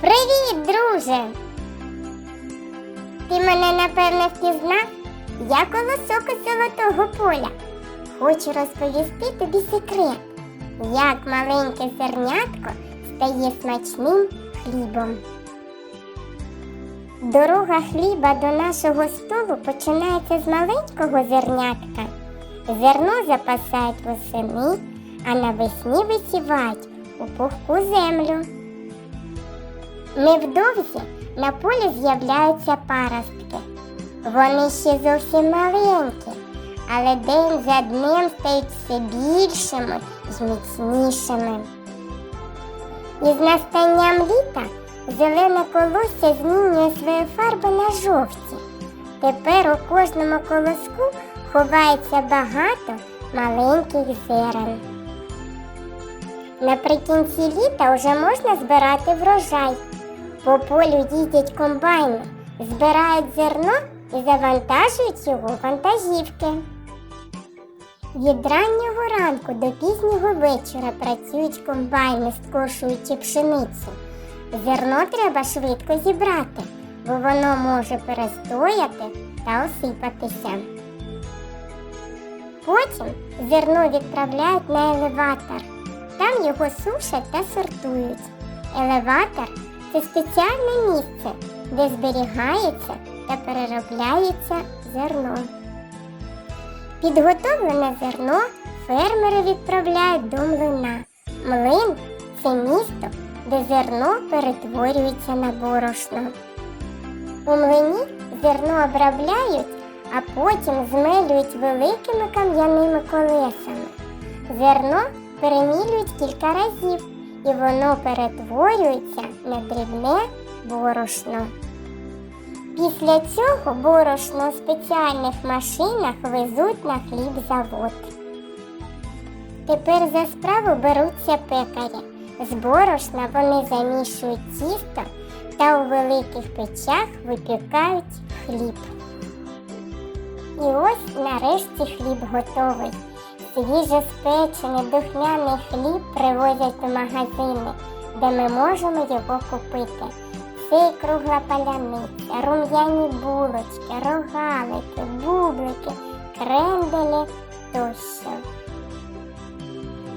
Привіт, друже! Ти мене напевне впізнав? Я колосок із золотого поля. Хочу розповісти тобі секрет, як маленьке зернятко стає смачним хлібом. Дорога хліба до нашого столу починається з маленького зернятка. Зерно запасають восени, а навесні висівають у пухку землю. Невдовзі на полі з'являються паростки. Вони ще зовсім маленькі, але день за днем стають все більшими і міцнішими. Із настанням літа зелене колосся змінює свою фарбу на жовті. Тепер у кожному колоску ховається багато маленьких зерен. Наприкінці літа вже можна збирати врожай. По полю їздять комбайни, збирають зерно і завантажують його вантажівки. Від раннього ранку до пізнього вечора працюють комбайни, скошуючи пшеницю. Зерно треба швидко зібрати, бо воно може перестояти та осипатися. Потім зерно відправляють на елеватор. Там його сушать та сортують. Елеватор це спеціальне місце, де зберігається та переробляється зерно. Підготовлене зерно фермери відправляють до млина. Млин це місто, де зерно перетворюється на борошно. У млині зерно обробляють, а потім змелюють великими кам'яними колесами. Зерно перемілюють кілька разів, і воно перетворюється на дрібне борошно. Після цього борошно у спеціальних машинах везуть на хлібзавод. Тепер за справу беруться пекарі. З борошна вони замішують тісто та у великих печах випікають хліб. І ось нарешті хліб готовий. Свіже спечений духмяний хліб привозять у магазини, де ми можемо його купити. Це і кругла паляниця, рум'яні булочки, рогалики, бублики, кренделі тощо.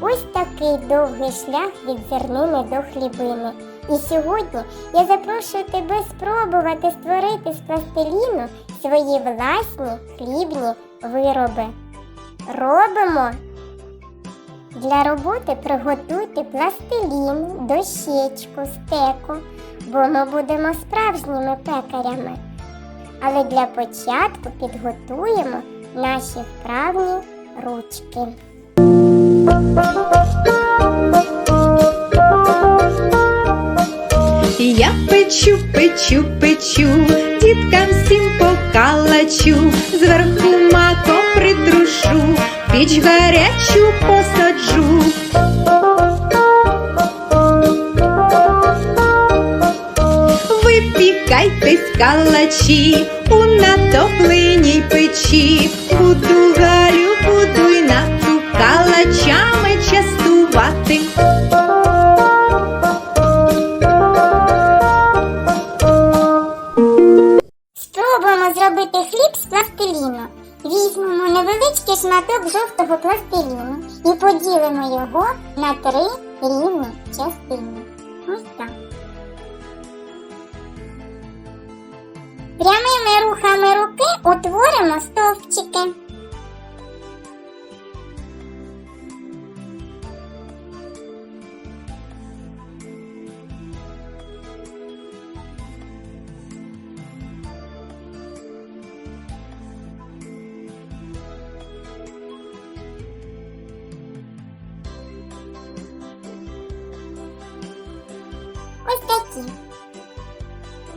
Ось такий довгий шлях від зернини до хлібини. І сьогодні я запрошую тебе спробувати створити з пластиліну свої власні хлібні вироби. Робимо. Для роботи приготуйте пластилін, дощечку, стеку, бо ми будемо справжніми пекарями. Але для початку підготуємо наші вправні ручки. Я печу, печу, печу, діткам всім покалачу, зверху маком притрушу, піч гарячу посаджу. Випікайтесь калачі у натопленій печі, буду Галю, Візьмемо невеличкий шматок жовтого пластиліну і поділимо його на три рівні частини. Ось так. Прямими рухами руки утворимо стовпчики. Ось такі.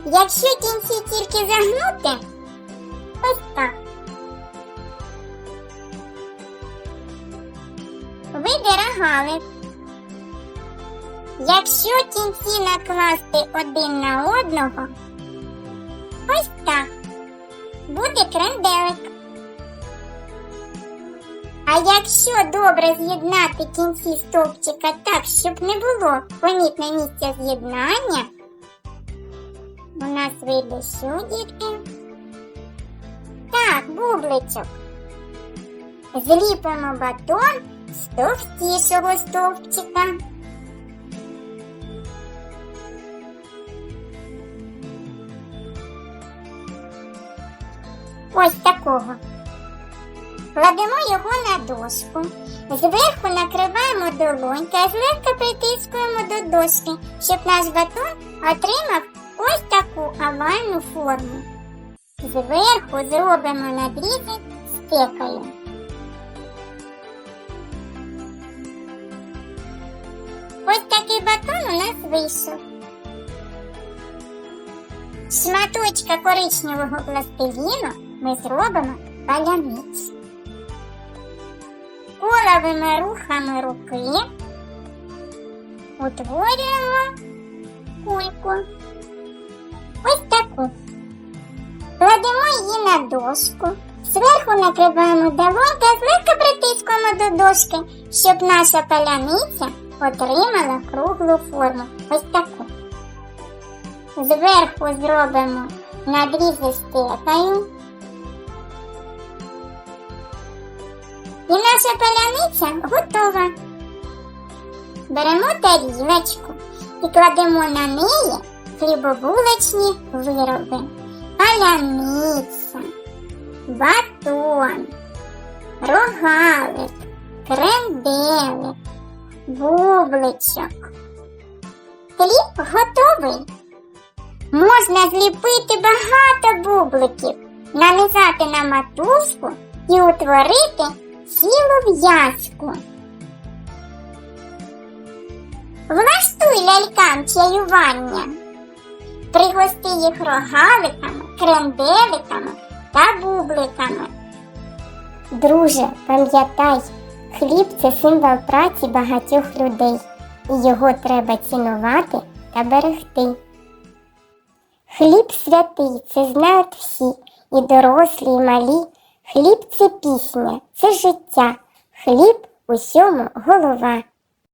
Якщо кінці тільки загнути, ось так. Вийде рогалик. Якщо кінці накласти один на одного, ось так. Буде кренделик. А якщо добре з'єднати кінці стовпчика так, щоб не було помітне місця з'єднання, у нас вийде що, дітки? Так, бубличок. Зліпимо батон з товстішого стовпчика. Ось такого. Кладемо його на дошку. Зверху накриваємо долоньки, а злегка притискуємо до дошки, щоб наш батон отримав ось таку овальну форму. Зверху зробимо надрізи стекою. Ось такий батон у нас вийшов. Шматочка коричневого пластиліну ми зробимо паляниць. Коловими рухами руки утворюємо кульку. Ось таку. Кладемо її на дошку. Зверху накриваємо долоньки, а злегка притискуємо до дошки, щоб наша паляниця отримала круглу форму. Ось таку. Зверху зробимо надрізи стекою. І наша паляниця готова. Беремо тарілочку і кладемо на неї хлібобулочні вироби. Паляниця, батон, рогалик, кренделик, бубличок. Хліб готовий. Можна зліпити багато бубликів, нанизати на матушку і утворити цілу в'язку. Влаштуй лялькам чаювання. Пригости їх рогаликами, кренделиками та бубликами. Друже, пам'ятай, хліб це символ праці багатьох людей, і його треба цінувати та берегти. Хліб святий, це знають всі, і дорослі, і малі. Хліб це пісня, це життя, хліб усьому голова.